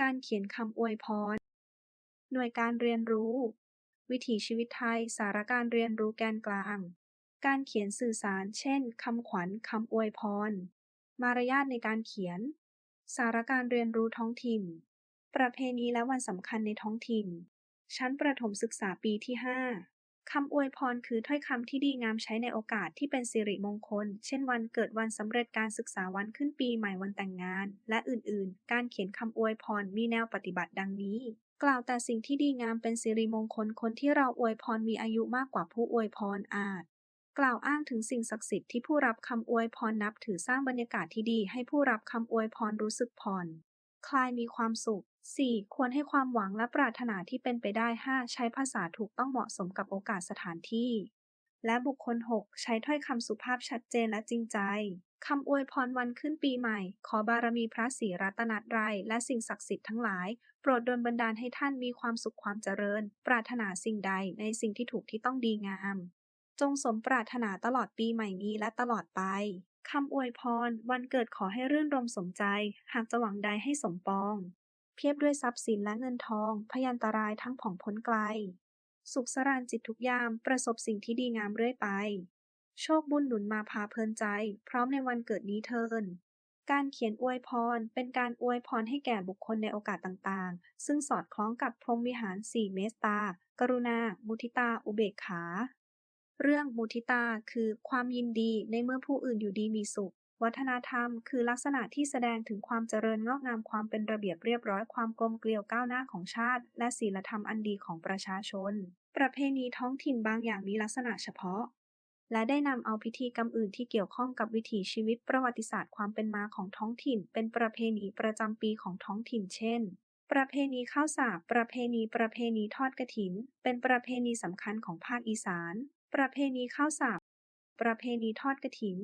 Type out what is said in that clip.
การเขียนคำอวยพร หน่วยการเรียนรู้ วิถีชีวิตไทย สาระการเรียนรู้แกนกลาง การเขียนสื่อสาร เช่น คำขวัญ คำอวยพร มารยาทในการเขียน สาระการเรียนรู้ท้องถิ่น ประเพณีและวันสำคัญในท้องถิ่น ชั้นประถมศึกษาปีที่ 5 คำอวยพรคือถ้อยคำที่ดีงามใช้ในโอกาสที่เป็นสิริมงคล เช่น วันเกิด วันสำเร็จการศึกษา วันขึ้นปีใหม่ วันแต่งงาน และอื่นๆ การเขียนคำอวยพรมีแนวปฏิบัติดังนี้ กล่าวแต่สิ่งที่ดีงามเป็นสิริมงคล คนที่เราอวยพรมีอายุมากกว่าผู้อวยพรอาจ กล่าวอ้างถึงสิ่งศักดิ์สิทธิ์ที่ผู้รับคำอวยพรนับถือสร้างบรรยากาศที่ดีให้ผู้รับคำอวยพรรู้สึกผ่อน คลายมีความสุข 4. ควรให้ความหวังและปรารถนาที่เป็นไปได้ 5. ใช้ภาษาถูกต้องเหมาะสมกับโอกาสสถานที่ และบุคคล 6. ใช้ถ้อยคำสุภาพชัดเจนและจริงใจคำอวยพรวันขึ้นปีใหม่ ขอบารมีพระศรีรัตนตรัยและสิ่งศักดิ์สิทธิ์ทั้งหลาย โปรดดลบันดาลให้ท่านมีความสุขความเจริญ ปรารถนาสิ่งใดในสิ่งที่ถูกที่ต้องดีงาม จงสมปรารถนาตลอดปีใหม่นี้และตลอดไป คำอวยพร วันเกิดขอให้รื่นรมสมใจ หากจะหวังใดให้สมปอง เพียบด้วยทรัพย์สินและเงินทอง พยันตรายทั้งผ่องพ้นไกล สุขสรานจิตทุกยามประสบสิ่งที่ดีงามเรื่อยไป โชคบุญหนุนมาพาเพลินใจ พร้อมในวันเกิดนี้เทินการเขียนอวยพร เป็นการอวยพรให้แก่บุคคลในโอกาสต่างๆ ซึ่งสอดคล้องกับพรหมวิหารสี่เมตตา กรุณา มุทิตา อุเบกขา เรื่องมุทิตา คือความยินดีในเมื่อผู้อื่นอยู่ดีมีสุข วัฒนธรรม คือลักษณะที่แสดงถึงความเจริญงอกงามความเป็นระเบียบเรียบร้อยความกลมเกลียวก้าวหน้าของชาติ และศีลธรรมอันดีของประชาชน ประเพณีท้องถิ่นบางอย่างมีลักษณะเฉพาะ และได้นำเอาพิธีกรรมอื่นที่เกี่ยวข้องกับวิถีชีวิตประวัติศาสตร์ความเป็นมาของท้องถิ่น เป็นประเพณีประจำปีของท้องถิ่น เช่นประเพณีข้าวสากประเพณีประเพณีทอดกฐิน เป็นประเพณีสำคัญของภาคอีสาน ประเพณีข้าวสากประเพณีทอดกฐิน